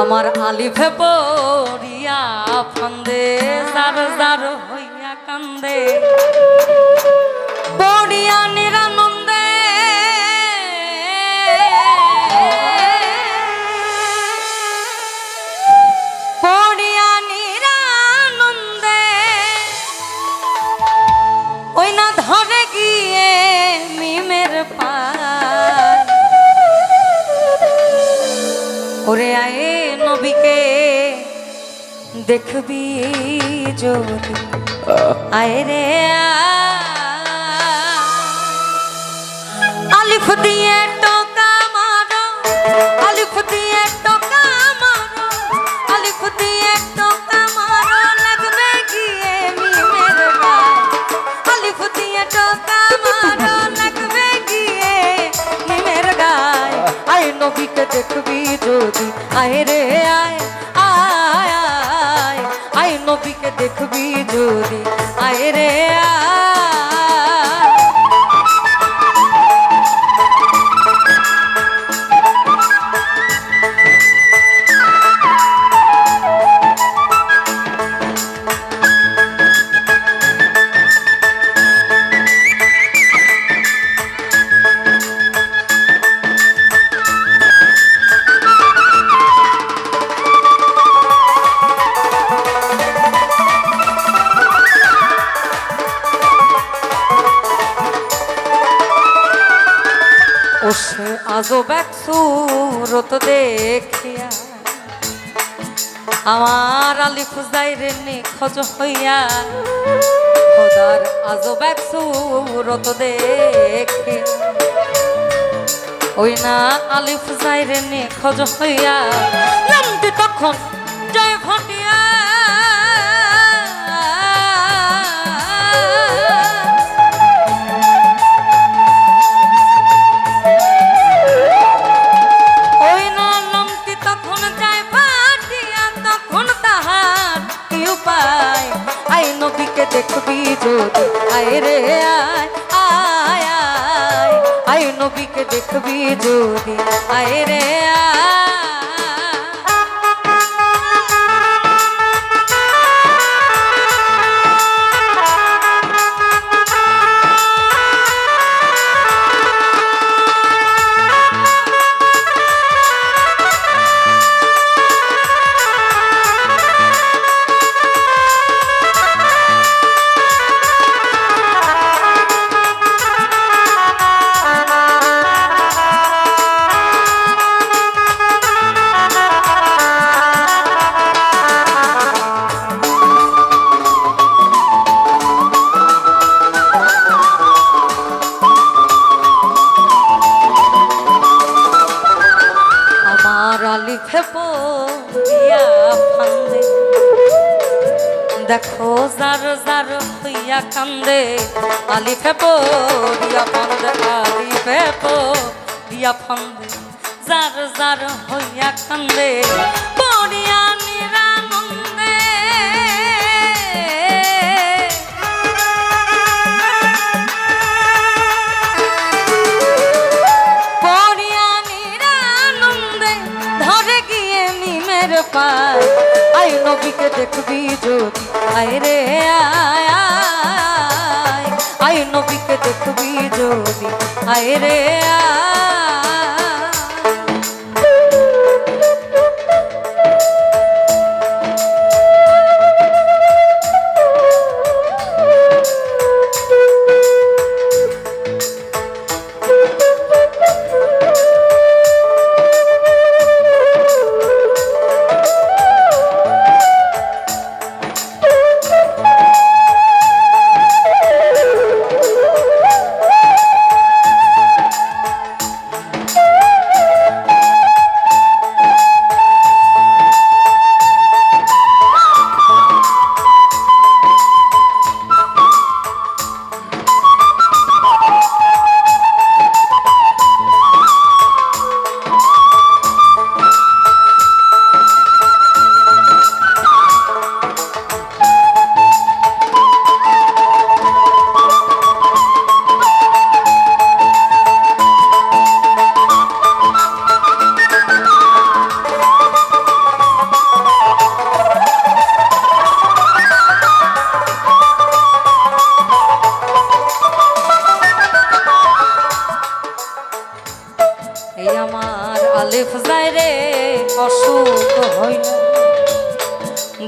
আমার আলিফে পড়িয়া ফন্দে jar jar হইয়া কান্দে। পড়িয়া নিরানন্দে দেখবি যদি আয় রে আলিফ দিয়ে টোকা মারো, আলিফ দিয়ে টোকা মারো, আলিফ দিয়ে টোকা মারো, লাগবে গিয়ে মিমের গায় আলিফ দিয়ে টোকা মারো, লাগবে গিয়ে মিমের গায় আয় নবীকে দেখবি যদি, আয় রে, আয়। নবীকে দেখবি যদি? আয় রে সে আজব এক সুরত দেখিয়া। আমার আলি ফুজাই রে নিখোঁজ হইয়া খোদার আজব এক সুরত দেখে ওই না আলি ফুজাই রে নিখোঁজ হইয়া তখন জয় ঘটিয়া দেখবি যদি। আয় রে আয় আয় আয়। আয় নবীকে দেখবি যদি। আয় রে আয়। আলিফে পড়িয়া ফান্দে। দেখো যার যার হইয়া কান্দে আলিফে দিয়া ফান্দে আলিফে দিয়া ফান্দে। যার যার হইয়া কান্দে যদি আয় রে আয় আয় নবীকে দেখবি যদি। আয় রে আয়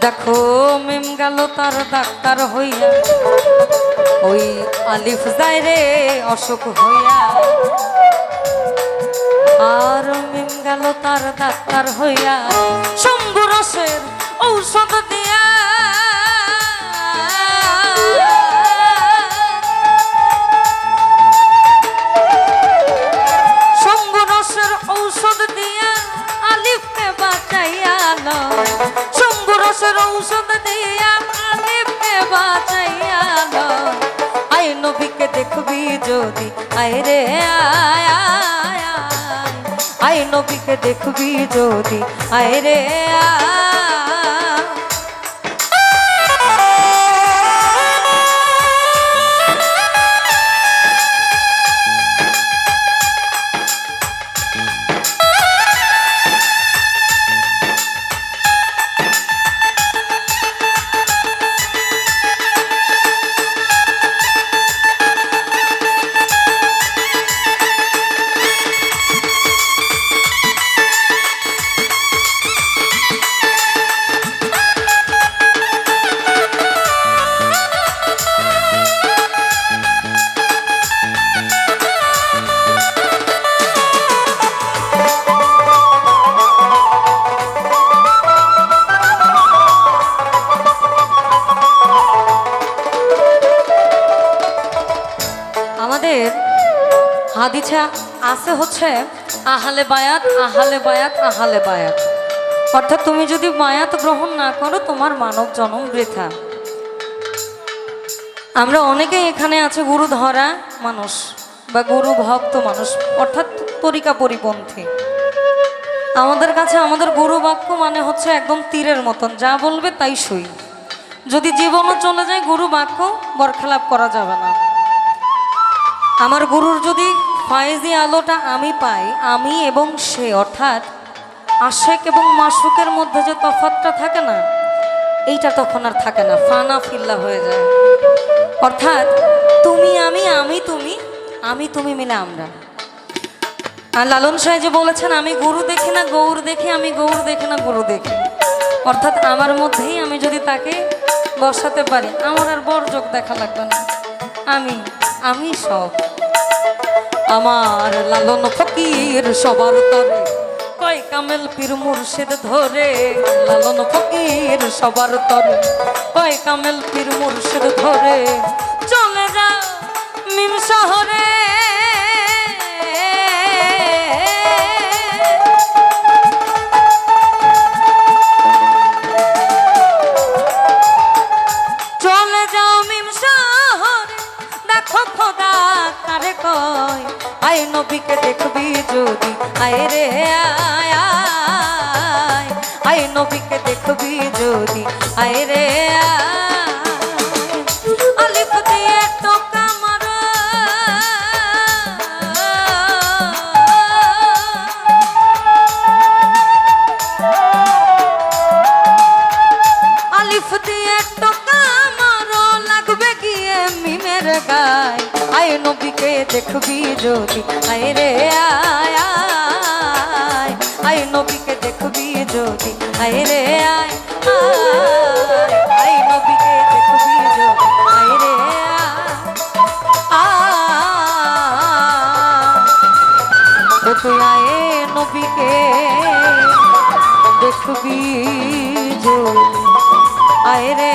দেখো, মেম গেল তার ডাক্তার হইয়া। ওই আলিফ যায় রে অসুখ হইয়া। আর মেম গেল তার ডাক্তার হইয়া। শম্ভু রসের ঔষধ দিয়া যদি আয় রে আয় আয় নবীকে দেখবি যদি আয় রে আয়। হাদিছা আছে হচ্ছে, আহালে বায়াত আহালে বায়াত আহালে বায়াত। অর্থাৎ তুমি যদি মায়াত গ্রহণ না করো, তোমার মানব জন্ম বৃথা। আমরা অনেকেই এখানে আছে গুরু ধরা মানুষ বা গুরু ভক্ত মানুষ, অর্থাৎ তরিকা পরিপন্থী। আমাদের কাছে আমাদের গুরু বাক্য মানে হচ্ছে একদম তীরের মতন, যা বলবে তাই সই। যদি জীবনও চলে যায়, গুরু বাক্য বরখেলাপ করা যাবে না। আমার গুরুর যদি ফয়েজি আলোটা আমি পাই, আমি এবং সে, অর্থাৎ আশেক এবং মাসুকের মধ্যে যে তফাতটা থাকে না, এইটা তখন আর থাকে না, ফানা ফিল্লা হয়ে যায়। অর্থাৎ তুমি আমি আমি তুমি আমি তুমি মিলে আমরা। আর লালন সাহেব যে বলেছেন, আমি গুরু দেখি না, গৌর দেখি, আমি গৌর দেখি না, গুরু দেখি। অর্থাৎ আমার মধ্যেই আমি যদি তাকে বসাতে পারি, আমার আর বড় যোগ দেখা লাগবে না। আমি আমি সব। আমার লালন ফকির সবার তরে, কয় কামেল পীর মুর্শিদ ধরে, লালন ফকির সবার তরে, কয় কামেল পীর মুর্শিদ ধরে, চলে যা মিম শহরে। আয় নবীকে দেখবি যদি? আয় রে আলিফ দিয়ে টোকা মারো। আলিফ দিয়ে টোকা মারো, লাগবে গিয়ে মিমের গায়। আয় নবীকে দেখবি যদি? আয় রে আয় আয় নবীকে দেখবি যদি? আয় রে আয় আয় নবীকে দেখবি যদি? আয় রে আয় তুই আয় নবীকে দেখবি যদি? আয় রে